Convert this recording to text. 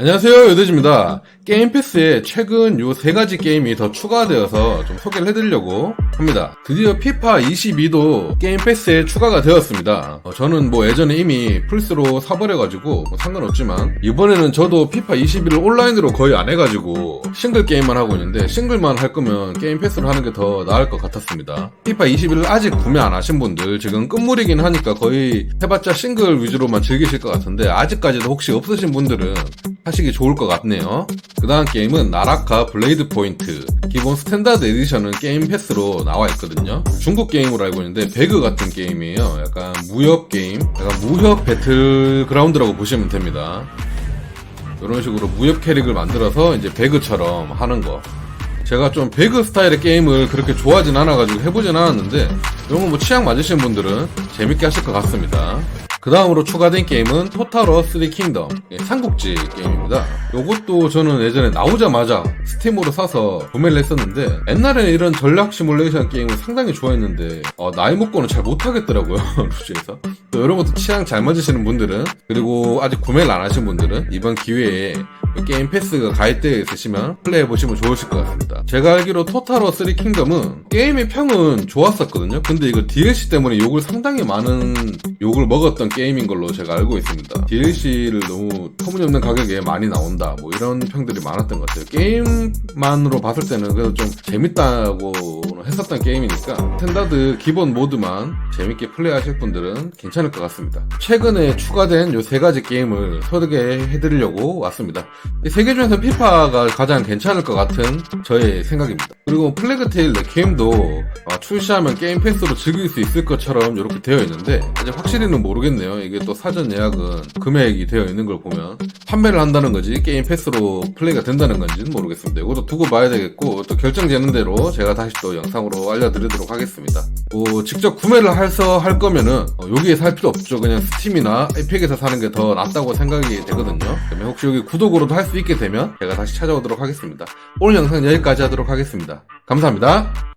안녕하세요 요대지입니다. 게임 패스에 최근 요 세 가지 게임이 더 추가되어서 좀 소개를 해드리려고 합니다. 드디어 피파 22도 게임 패스에 추가가 되었습니다. 어, 저는 뭐 예전에 이미 플스로 사버려가지고 뭐 상관없지만 이번에는 저도 피파 21을 온라인으로 거의 안 해가지고 싱글 게임만 하고 있는데 싱글만 할 거면 게임 패스로 하는 게 더 나을 것 같았습니다. 피파 21을 아직 구매 안 하신 분들 지금 끝물이긴 하니까 거의 해봤자 싱글 위주로만 즐기실 것 같은데 아직까지도 혹시 없으신 분들은 하시기 좋을 것 같네요. 그 다음 게임은 나라카 블레이드 포인트. 기본 스탠다드 에디션은 게임 패스로 나와 있거든요. 중국 게임으로 알고 있는데 배그 같은 게임이에요. 약간 무협 게임, 약간 무협 배틀 그라운드라고 보시면 됩니다. 이런 식으로 무협 캐릭을 만들어서 이제 배그처럼 하는 거. 제가 좀 배그 스타일의 게임을 그렇게 좋아하진 않아가지고 해보진 않았는데 이런 거 뭐 취향 맞으신 분들은 재밌게 하실 것 같습니다. 그 다음으로 추가된 게임은 토탈워 3 킹덤 예, 삼국지 게임입니다. 이것도 저는 예전에 나오자마자 스팀으로 사서 구매를 했었는데 옛날에는 이런 전략 시뮬레이션 게임을 상당히 좋아했는데 어, 나이 먹고는 잘 못하겠더라고요 루시에서 또 이런 것도 취향 잘 맞으시는 분들은 그리고 아직 구매를 안 하신 분들은 이번 기회에 게임 패스가 가입되어 있으시면 플레이해 보시면 좋으실 것 같습니다. 제가 알기로 토탈워 3 킹덤은 게임의 평은 좋았었거든요. 근데 이거 DLC 때문에 욕을 상당히 많은 욕을 먹었던 게임인 걸로 제가 알고 있습니다. DLC를 너무 터무니없는 가격에 많이 나온다. 뭐 이런 평들이 많았던 것 같아요. 게임만으로 봤을 때는 그래도 좀 재밌다고 했었던 게임이니까 스탠다드 기본 모드만 재밌게 플레이하실 분들은 괜찮을 것 같습니다. 최근에 추가된 요 세 가지 게임을 소개해드리려고 왔습니다. 이세개 중에서 피파가 가장 괜찮을 것 같은 저의 생각입니다. 그리고 플래그테일 게임도 어, 출시하면 게임 패스로 즐길 수 있을 것처럼 이렇게 되어 있는데 아직 확실히는 모르겠네요. 이게 또 사전 예약은 금액이 되어 있는 걸 보면 판매를 한다는 거지 게임 패스로 플레이가 된다는 건지는 모르겠습니다. 이것도 두고 봐야 되겠고 또 결정되는 대로 제가 다시 또 영상으로 알려드리도록 하겠습니다. 뭐 직접 구매를 해서 할 거면은 어, 여기에 살 필요 없죠. 그냥 스팀이나 에픽에서 사는 게 더 낫다고 생각이 되거든요. 그러면 혹시 여기 구독으로도 할 수 있게 되면 제가 다시 찾아오도록 하겠습니다. 오늘 영상 여기까지 하도록 하겠습니다. 감사합니다.